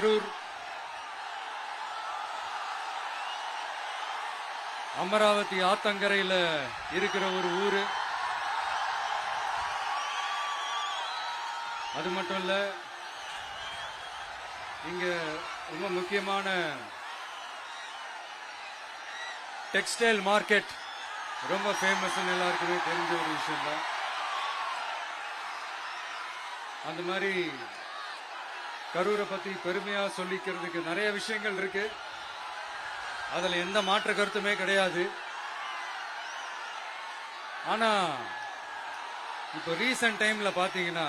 கரூர். அமராவதி ஆத்தங்கரையில் இருக்கிற ஒரு ஊரு. அது மட்டும் இல்ல இங்க ரொம்ப முக்கியமான டெக்ஸ்டைல் மார்க்கெட் ரொம்ப ஃபேமஸ் எல்லாருக்குமே தெரிஞ்ச ஒரு விஷயம் தான் அந்த மாதிரி கரூரை பத்தி பெருமையா சொல்லிக்கிறதுக்கு நிறைய விஷயங்கள் இருக்கு. அதுல எந்த மாற்று கருத்துமே கிடையாது. ஆனா இப்போ ரீசன்ட் டைம்ல பாத்தீங்கன்னா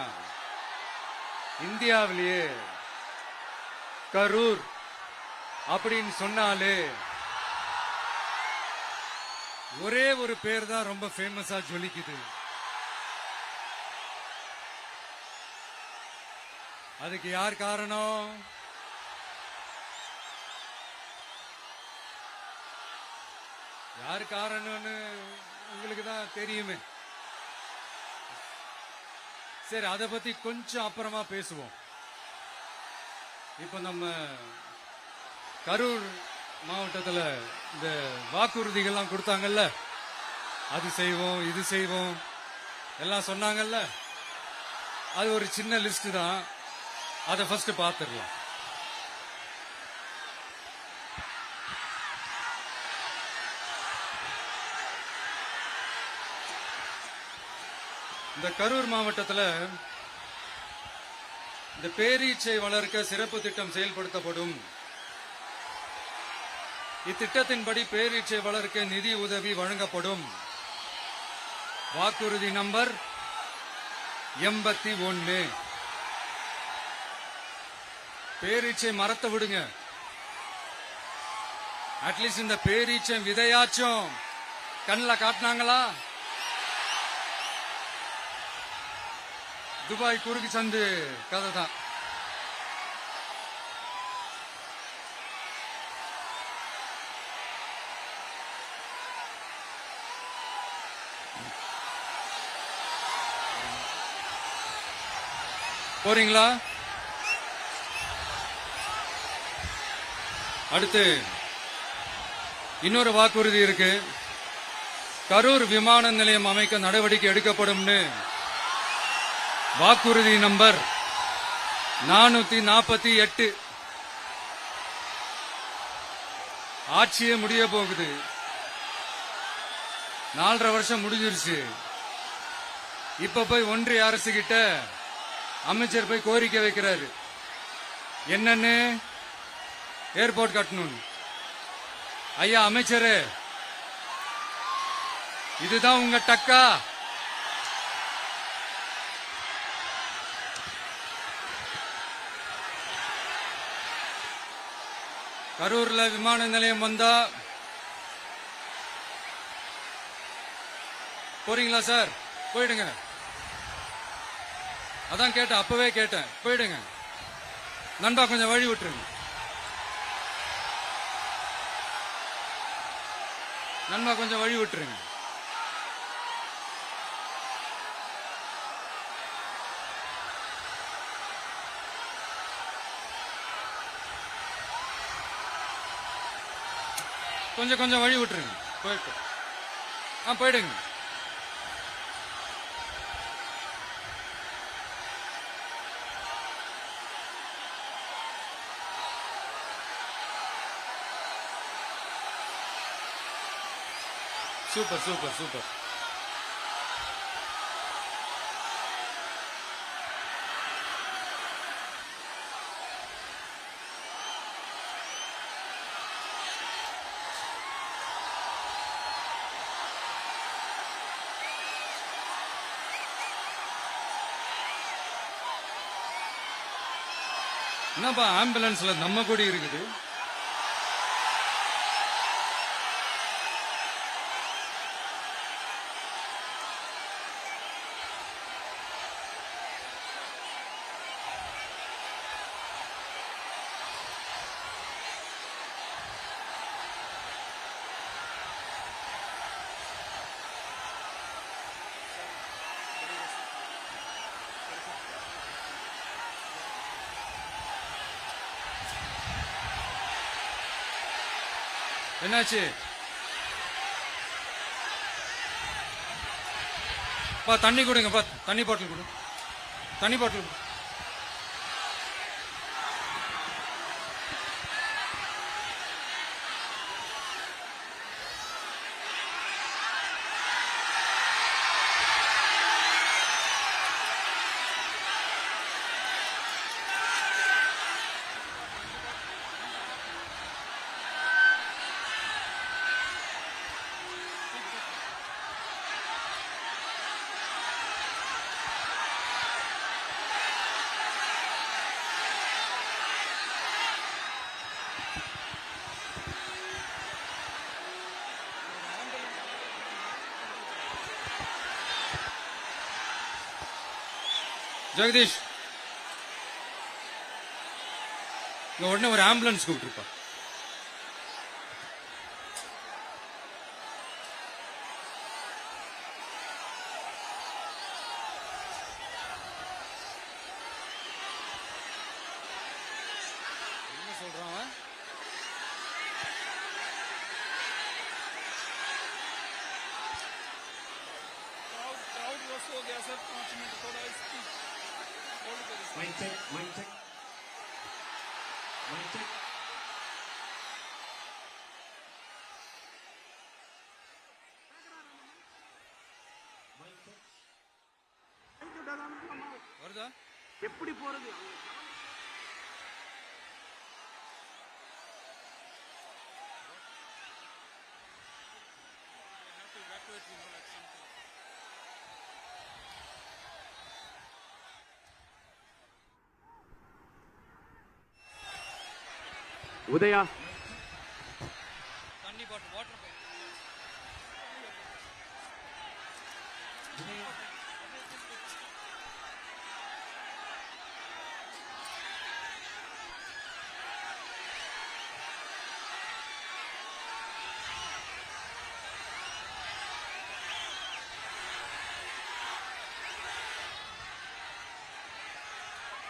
இந்தியாவிலேயே கரூர் அப்படின்னு சொன்னாலே ஒரே ஒரு பேர் தான் ரொம்ப ஃபேமஸா ஜொலிக்குது. அதுக்கு யார் காரணம்? யார் காரணம்னு உங்களுக்கு தான் தெரியுமே. சரி அதை பத்தி கொஞ்சம் அப்புறமா பேசுவோம். இப்போ நம்ம கரூர் மாவட்டத்தில் இந்த வாக்குறுதிகள்லாம் கொடுத்தாங்கல்ல? அது செய்வோம் இது செய்வோம். எல்லாம் சொன்னாங்கல்ல? அது ஒரு சின்ன லிஸ்ட் தான். அதை ஃபர்ஸ்ட் பார்த்துடலாம் இந்த கரூர் மாவட்டத்தில் இந்த பேரீச்சை வளர்க்க சிறப்பு திட்டம் செயல்படுத்தப்படும். இத்திட்டத்தின்படி பேரீச்சை வளர்க்க நிதி உதவி வழங்கப்படும். வாக்குறுதி நம்பர் எண்பத்தி ஒன்னு. பேரீச்சை மரத்தை விடுங்க. அட்லீஸ்ட் இந்த பேரீச்சை விதையாச்சும். கண்ணில் காட்டினாங்களா? துபாய் குறுக்கு சந்து கதை தான் போறீங்களா? அடுத்து இன்னொரு வாக்குறுதி இருக்கு. கரூர் விமான நிலையம் அமைக்க நடவடிக்கை எடுக்கப்படும்னு. வாக்குறுதி நம்பர் நானூத்தி நாற்பத்தி எட்டு. ஆட்சியே முடிய போகுது. நாலரை வருஷம் முடிஞ்சிருச்சு. இப்ப போய் ஒன்றிய அரசு கிட்ட அமைச்சர் போய் கோரிக்கை வைக்கிறாரு. என்னன்னு? ஏர்போர்ட் கட்டணும். ஐயா அமைச்சரு. இதுதான் உங்க டக்கா. கரூர்ல விமான நிலையம் வந்தா போறீங்களா சார்? போயிடுங்க. அதான் கேட்டேன் அப்பவே கேட்டேன். போயிடுங்க. நண்பா கொஞ்சம் வழி விட்டுருங்க. நண்பா கொஞ்சம் வழி விட்டுருங்க. கொஞ்சம் கொஞ்சம் வழி விட்டுருங்க. போயிட்டு. ஆ போயிடுங்க. சூப்பர் சூப்பர் சூப்பர் என்னப்பா ஆம்புலன்ஸ்ல நம்ம கொடி இருக்குது. என்னாச்சு? பா தண்ணி கொடுங்க பா. தண்ணி பாட்டில் கொடு. தண்ணி பாட்டில் கொடு. ಜಗದೀಶ್ உடனே ஒரு ஆம்புலன்ஸ் கூப்பிட்டுருப்பா என்ன சொல்றான் Crowd, crowd was so there, sir. Fortunate for us. Mind check, mind check. Mind check. வருதா எப்படி போறது evacuate you know like something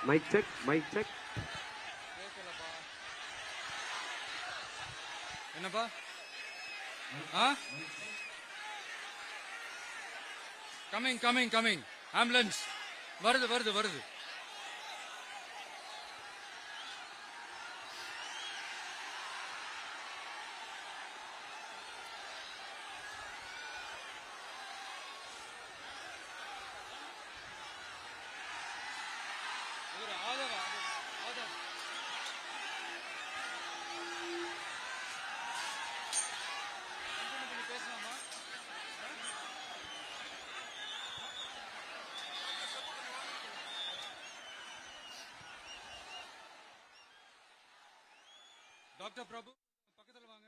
mike check mike check கேட்கலப்பா என்னப்பா? ஆ? கமிங் கமிங் கமிங் ஆம்புலன்ஸ் வருது வருது வருது. டாக்டர் பிரபு பக்கத்துல வாங்க.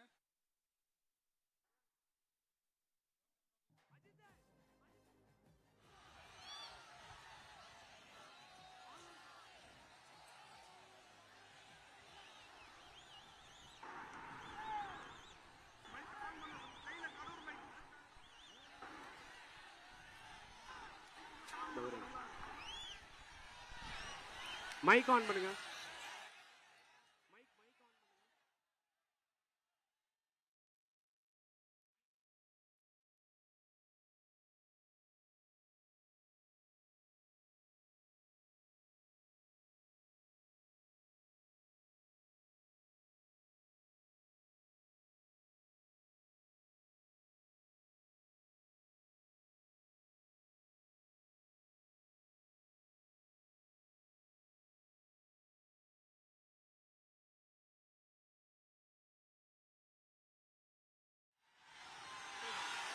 மைக் ஆன் பண்ணுங்க.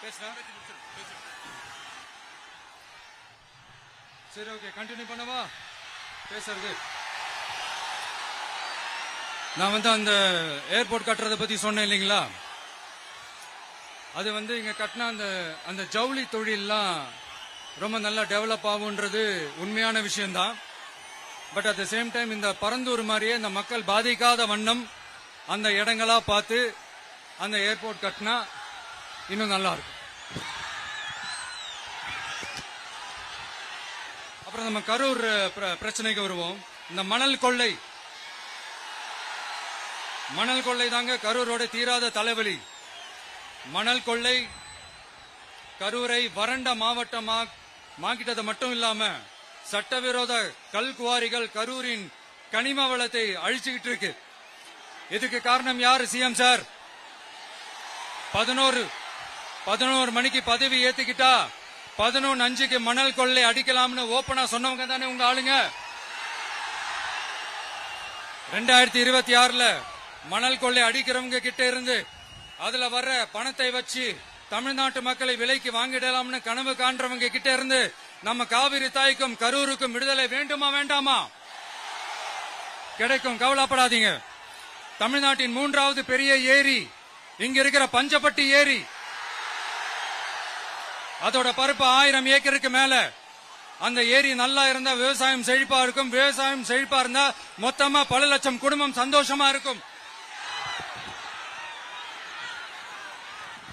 பேசுறா. சரி ஓகே கண்டினியூ பண்ணவா? பேசுறது. நான் வந்து அந்த ஏர்போர்ட் கட்டுறதை பத்தி சொன்னேன் இல்லைங்களா? அது வந்து இங்க கட்டின அந்த அந்த ஜவுளி தொழில்லாம் ரொம்ப நல்லா டெவலப் ஆகுன்றது உண்மையான விஷயம்தான். But at the same time இந்த பரந்தூர் மாதிரியே இந்த மக்கள் பாதிக்காத வண்ணம் அந்த இடங்களா பார்த்து அந்த ஏர்போர்ட் கட்டினா இன்னும் நல்லா இருக்கும். அப்புறம் நம்ம கரூர் பிர- பிரச்சனைக்கு வருவோம். இந்த மணல் கொள்ளை. மணல் கொள்ளை தாங்க கரூரோட தீராத தலைவலி. மணல் கொள்ளை கரூரை வறண்ட மாவட்டமா மாக்கிட்டது மட்டும் இல்லாம சட்டவிரோத கல் குவாரிகள் கரூரின் கனிம வளத்தை அழிச்சுக்கிட்டு இருக்கு. இதுக்கு காரணம் யாரு சிஎம் சார்? பதினோரு பதினோரு மணிக்கு பதவி ஏத்துக்கிட்டா பதினொன்னு அஞ்சுக்கு மணல் கொள்ளை அடிக்கலாம்னு ஓப்பனா சொன்னவங்க தானே உங்க ஆளுங்க? ரெண்டாயிரத்தி இருபத்தி ஆறுல மணல் கொள்ளை அடிக்கிறவங்க கிட்ட இருந்து அதுல வர்ற பணத்தை வச்சு தமிழ்நாட்டு மக்களை விலைக்கு வாங்கிடலாம்னு கனவு காண்றவங்க கிட்ட இருந்து நம்ம காவிரி தாய்க்கும் கரூருக்கும் விடுதலை வேண்டுமா வேண்டாமா? கிடைக்கும் கவலைப்படாதீங்க. தமிழ்நாட்டின் மூன்றாவது பெரிய ஏரி இங்க இருக்கிற பஞ்சப்பட்டி ஏரி அதோட பருப்பு ஆயிரம் ஏக்கருக்கு மேல. அந்த ஏரி நல்லா இருந்தா விவசாயம் செழிப்பா இருக்கும். விவசாயம் செழிப்பா இருந்தா மொத்தமா பல லட்சம் குடும்பம் சந்தோஷமா இருக்கும்.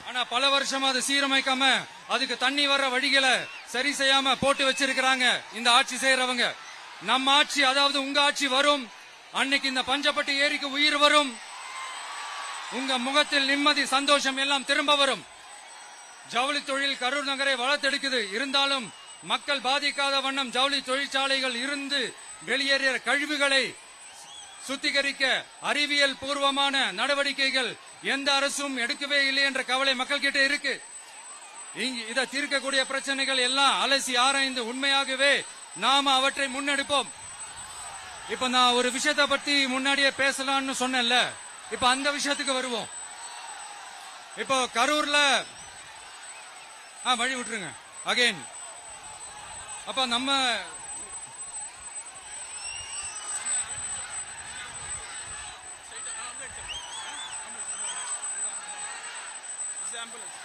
ஆனா பல வருஷமா அது சீரமைக்காம அதுக்கு தண்ணி வர்ற வழிகளை சரி செய்யாம போட்டு வச்சிருக்கிறாங்க இந்த ஆட்சி செய்யறவங்க நம்ம ஆட்சி அதாவது உங்க ஆட்சி வரும். அன்னைக்கு இந்த பஞ்சப்பட்டு ஏரிக்கு உயிர் வரும். உங்க முகத்தில் நிம்மதி சந்தோஷம் எல்லாம் திரும்ப வரும். ஜவுளி தொழில் கரூர் நகரை வளர்த்தெடுக்குது. இருந்தாலும் மக்கள் பாதிக்காத வண்ணம் ஜவுளி தொழிற்சாலைகள் இருந்து வெளியேறிய கழிவுகளை சுத்திகரிக்க அறிவியல் பூர்வமான நடவடிக்கைகள் எந்த அரசும் எடுக்கவே இல்லை என்ற கவலை மக்கள் கிட்ட இருக்கு இதை தீர்க்கக்கூடிய பிரச்சனைகள் எல்லாம் அலசி ஆராய்ந்து உண்மையாகவே நாம அவற்றை முன்னெடுப்போம். இப்ப நான் ஒரு விஷயத்தை பத்தி முன்னாடியே பேசலாம்னு சொன்னேன்ல. இப்ப அந்த விஷயத்துக்கு வருவோம். இப்போ கரூர்ல ஆ வழி விட்டுருங்க. அகைன் அப்ப நம்ம ambulance.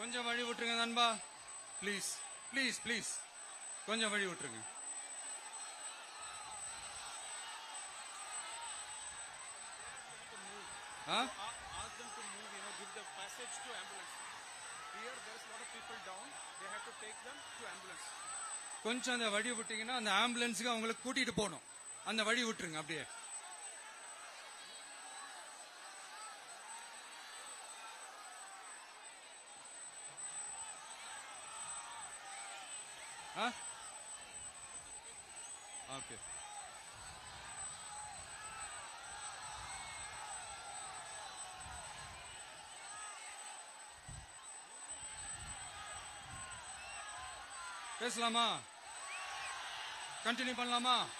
கொஞ்சம் வழி விட்டுருங்க நண்பா ப்ளீஸ் ப்ளீஸ் ப்ளீஸ் கொஞ்சம் வழி விட்டுருங்க ஆ Ask them to move, you know, give the passage to ambulance. Here, there is a lot of people down. They have to take them to ambulance. கொஞ்சம் அந்த வழி விட்டீங்கன்னா அந்த ஆம்புலன்ஸுக்கு அவங்களுக்கு கூட்டிட்டு போகணும் அந்த வழி விட்டுருங்க அப்படியே Hah? Oke. Okay. Peslama. Lama. Kan Pan lama.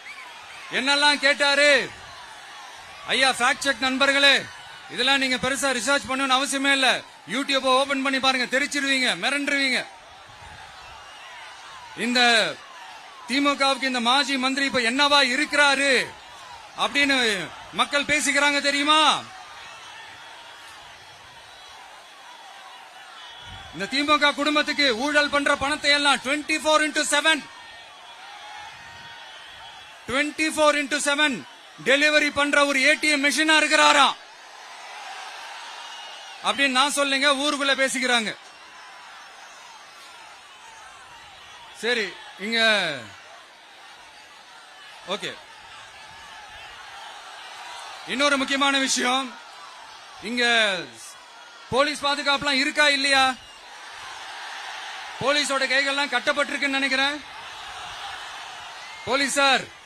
என்னெல்லாம் கேட்டாரு? ஐயா ஃபேக்ட் செக் நண்பர்களே இதெல்லாம் நீங்க பெருசா ரிசர்ச் பண்ணணும்னு அவசியமே இல்ல. யூடியூப் ஓபன் பண்ணி பாருங்க தெரிச்சிருவீங்க மிரண்டுருவீங்க. இந்த திமுகவுக்கு இந்த மாஜி மந்திரி இப்ப என்னவா இருக்கிறாரு? அப்படின்னு மக்கள் பேசிக்கிறாங்க தெரியுமா? இந்த திமுக குடும்பத்துக்கு ஊழல் பண்ற பணத்தை எல்லாம் twenty four into seven twenty four into seven delivery பண்ற ஒரு ஏடிஎம் மிஷினா இருக்கிறாரா அப்படின்னு நான் சொல்லுங்க ஊருக்குள்ள பேசிக்கிறாங்க. சரி இங்க ஓகே. இன்னொரு முக்கியமான விஷயம் இங்க போலீஸ் பாதுகாப்புலாம் இருக்கா இல்லையா? போலீஸோட கைகள்லாம் கட்டப்பட்டிருக்குன்னு நினைக்கிறேன். போலீஸ் சார்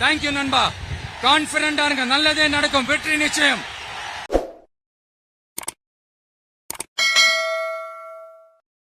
தேங்க்யூ நண்பா. கான்பிடண்டா இருங்க. நல்லதே நடக்கும். வெற்றி நிச்சயம்.